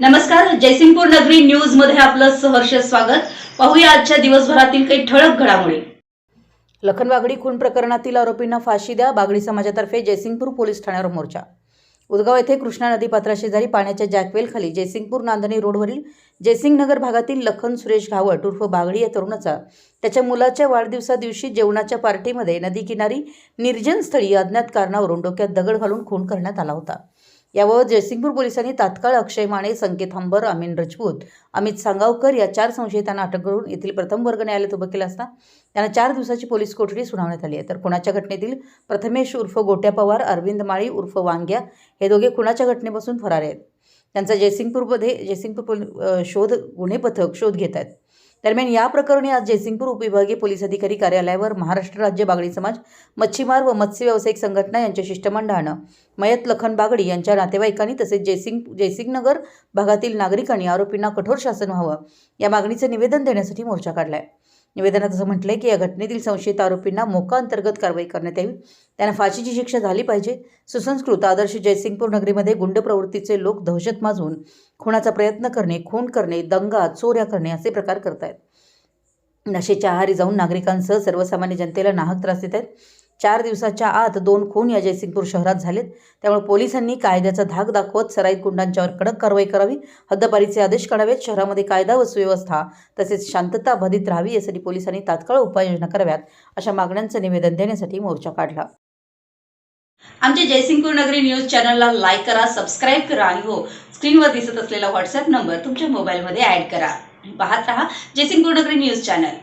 नमस्कार जयसिंगपूर नगरी न्यूजमध्ये आपलं सहर्ष स्वागत. पाहूया आजच्या दिवसभरातील काही ठळक घडामोडी. लखनबागडी खून प्रकरणातील आरोपींना फाशी द्या बागडी समाजातर्फे जयसिंगपूर पोलीस ठाण्यावर मोर्चा. उदगाव येथे कृष्णा नदी पात्राशेजारी पाण्याच्या जॅकवेल खाली जयसिंगपूर नांदणी रोडवरील जयसिंगनगर भागातील लखन सुरेश घावट उर्फ बागडी या तरुणाचा त्याच्या मुलाच्या वाढदिवसा दिवशी जेवणाच्या पार्टीमध्ये नदीकिनारी निर्जन स्थळी अज्ञात कारणावरून डोक्यात दगड घालून खून करण्यात आला होता. याबाबत जयसिंगपूर पोलिसांनी तात्काळ अक्षय माने संकेत हंबर अमीन रजपूत अमित सांगावकर या चार संशयितांना अटक करून येथील प्रथम वर्ग न्यायालयात उभं केलं असता त्यांना चार दिवसाची पोलीस कोठडी सुनावण्यात आली आहे. तर खुनाच्या घटनेतील प्रथमेश उर्फ गोट्या पवार अरविंद माळी उर्फ वांग्या हे दोघे खुणाच्या घटनेपासून फरार आहेत. त्यांचा जयसिंगपूरमध्ये जयसिंगपूर पोल शोध गुन्हे पथक शोध घेत आहेत. दरम्यान या प्रकरणी आज जयसिंगपूर उपविभागीय पोलीस अधिकारी कार्यालयावर महाराष्ट्र राज्य बागडी समाज मच्छीमार व मत्स्य व्यावसायिक संघटना यांच्या शिष्टमंडळानं मयत लखन बागडी यांच्या नातेवाईकांनी तसेच जयसिंग जयसिंगनगर भागातील नागरिकांनी आरोपींना कठोर शासन व्हावं या मागणीचं निवेदन देण्यासाठी मोर्चा काढलाय. निवेदनात असं म्हटलंय की या घटनेतील संशयित आरोपींना मोका अंतर्गत कारवाई करण्यात यावी. त्यांना फाशीची शिक्षा झाली पाहिजे. सुसंस्कृत आदर्श जयसिंगपूर नगरीमध्ये गुंड प्रवृत्तीचे लोक दहशत माजून खुणाचा प्रयत्न करणे खून करणे दंगा चोऱ्या करणे असे प्रकार करतायत. नशेच्या आहारी जाऊन नागरिकांसह सर्वसामान्य जनतेला नाहक त्रास देत आहेत चार दिवसाच्या आत दोन खून या जयसिंगपूर शहरात झालेत. त्यामुळे पोलिसांनी कायद्याचा धाक दाखवत सराईत गुंडांच्यावर कडक कारवाई करावी. हद्दपारीचे आदेश काढावेत शहरामध्ये कायदा व सुव्यवस्था तसेच शांतता बाधित राहावी यासाठी पोलिसांनी तात्काळ उपाययोजना कराव्यात अशा मागण्यांचं निवेदन देण्यासाठी मोर्चा काढला. आमच्या जयसिंगपूर नगरी न्यूज चॅनलला लाईक करा सबस्क्राईब करा आणि हो स्क्रीनवर दिसत असलेला व्हॉट्सअप नंबर तुमच्या मोबाईलमध्ये ॲड करा. पाहत रहा जयसिंगपूर नगरी न्यूज चॅनल.